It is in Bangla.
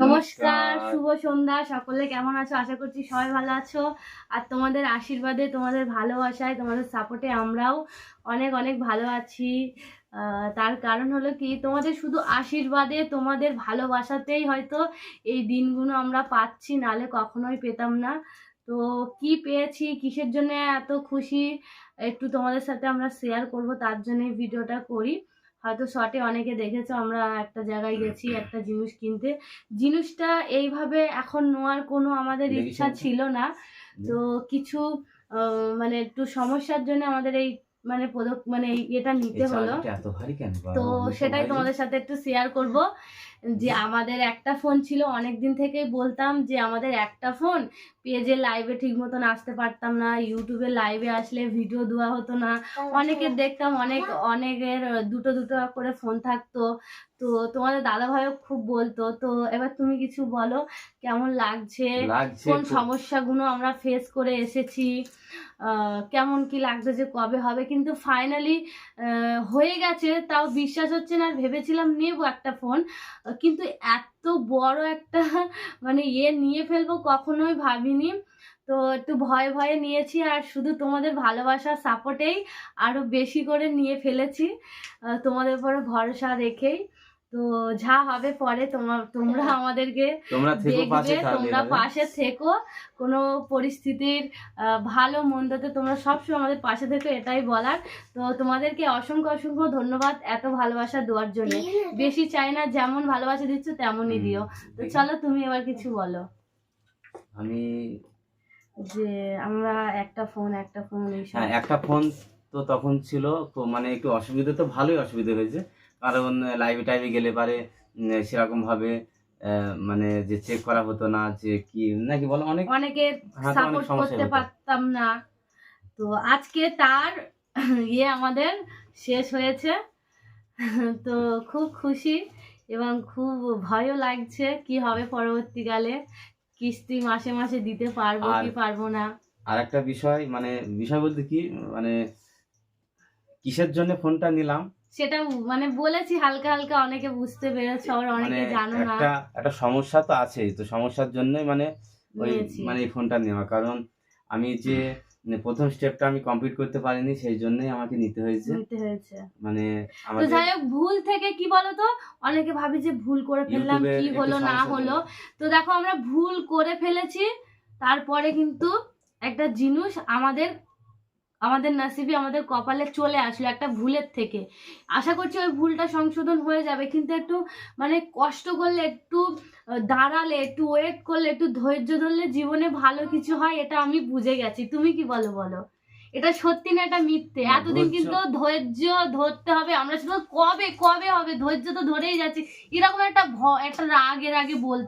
নমস্কার। শুভ সন্ধ্যা সকলে কেমন আছো? আশা করছি সবাই ভালো আছো। আর তোমাদের আশীর্বাদে তোমাদের ভালোবাসায় তোমাদের সাপোর্টে আমরাও অনেক অনেক ভালো আছি। তার কারণ হলো কি তোমাদের শুধু আশীর্বাদে তোমাদের ভালোবাসাতেই হয়তো এই দিনগুলো আমরা পাচ্ছি নালে কখনোই পেতাম না। তো কি পেয়েছি কিসের জন্য এত খুশি একটু তোমাদের সাথে আমরা শেয়ার করব তার জন্য ভিডিওটা করি। হয়তো শর্টে অনেকে দেখেছ আমরা একটা জায়গায় গেছি একটা জিনিস কিনতে। জিনিসটা এইভাবে এখন নোয়ার কোনো আমাদের ইচ্ছা ছিল না। তো কিছু মানে একটু সমস্যার জন্য আমাদের এই মানে পদক মানে এটা নিতে হলো? তো সেটাই তোমাদের সাথে একটু শেয়ার করব। যে আমাদের একটা ফোন ছিল অনেক দিন থেকেই বলতাম যে আমাদের একটা ফোন পেজে লাইভে ঠিক মতন আসতে পারতাম না ইউটিউবে লাইভে আসলে ভিডিও দেওয়া হতো না। অনেকের দেখতাম অনেক অনেকের দুটো দুটো করে ফোন থাকতো। তো তোমাদের দাদা ভাইও খুব বলতো। তো এবার তুমি কিছু বলো কেমন লাগছে? কোন সমস্যাগুলো আমরা ফেস করে এসেছি? আহ, কেমন কি লাগছে যে কবে হবে? কিন্তু ফাইনালি হয়ে গেছে তাও বিশ্বাস হচ্ছে না আর ভেবেছিলাম নেব একটা ফোন। কিন্তু এত বড় একটা মানে ইয়ে নিয়ে ফেলব কখনোই ভাবিনি। তো একটু ভয়ে ভয়ে নিয়েছি আর শুধু তোমাদের ভালোবাসার সাপোর্টেই আরও বেশি করে নিয়ে ফেলেছি। তোমাদের উপরে ভরসা রেখেই। তো যা হবে পরে তোমার তোমরা আমাদেরকে তোমরা পাশে দেখবে তোমরা পাশে থেকো। কোনো পরিস্থিতির ভালো মন্দতে তোমরা সবসময় আমাদের পাশে থেকো এটাই বলার। তো তোমাদেরকে অসংখ্য অসংখ্য ধন্যবাদ এত ভালোবাসা দেওয়ার জন্য। বেশি চাই না যেমন ভালোবাসা দিচ্ছ তেমনই দিও। তো চলো তুমি এবার কিছু বলো। আমি যে আমরা একটা ফোন একটা ফোন হ্যাঁ একটা ফোন তো তখন ছিল তো মানে একটু অসুবিধা তো ভালোই অসুবিধা হয়েছে। কারণ লাইভে টাইভে গেলে পারে উম, সেরকম ভাবে আহ, মানে যে চেক করা হতো না যে কি নাকি বলো অনেক অনেক সাপোর্ট করতে পারতাম না। তো আজকে তার ইয়ে আমাদের শেষ হয়েছে। তো খুব খুশি এবং খুব ভয়ও লাগছে কি হবে পরবর্তীকালে কিস্তি মাসে মাসে দিতে পারব কি পারব না। আর একটা বিষয় মানে বিষয় বলতে কি মানে কিসের জন্য ফোনটা নিলাম সেটা মানে বলেছি হালকা হালকা অনেকে বুঝতে পেরেছে মানে অনেকে জানো না। একটা একটা সমস্যা তো আছেই তো সমস্যার জন্যই মানে ওই মানে এই ফোনটা নেওয়া। কারণ আমি যে মানে প্রথম স্টেপটা আমি কমপ্লিট করতে পারিনি সেই জন্যই আমাকে নিতে হয়েছে। নিতে হয়েছে। মানে তো যাই হোক ভুল থেকে কি বলতো অনেকে ভাবি যে ভুল করে ফেললাম কি হলো না হলো। তো দেখো আমরা ভুল করে ফেলেছি তারপরে কিন্তু একটা জিনিস আমাদের আমাদের নাসিবি আমাদের কপালে চলে আসলো একটা ভুলের থেকে। আশা করছি ওই ভুলটা সংশোধন হয়ে যাবে কিন্তু একটু মানে কষ্ট করলে একটু দাঁড়ালে একটু ওয়েট করলে একটু ধৈর্য ধরলে জীবনে ভালো কিছু হয় এটা আমি বুঝে গেছি। তুমি কি বলো বলো? এটা সত্যি না এটা মিথ্যে? এতদিন কিন্তু ধৈর্য ধরতে হবে। আমরা শুধু কবে কবে হবে? ধৈর্য তো ধরেই যাচ্ছি। এরকম একটা ভ একটা রাগের আগে বলতাম।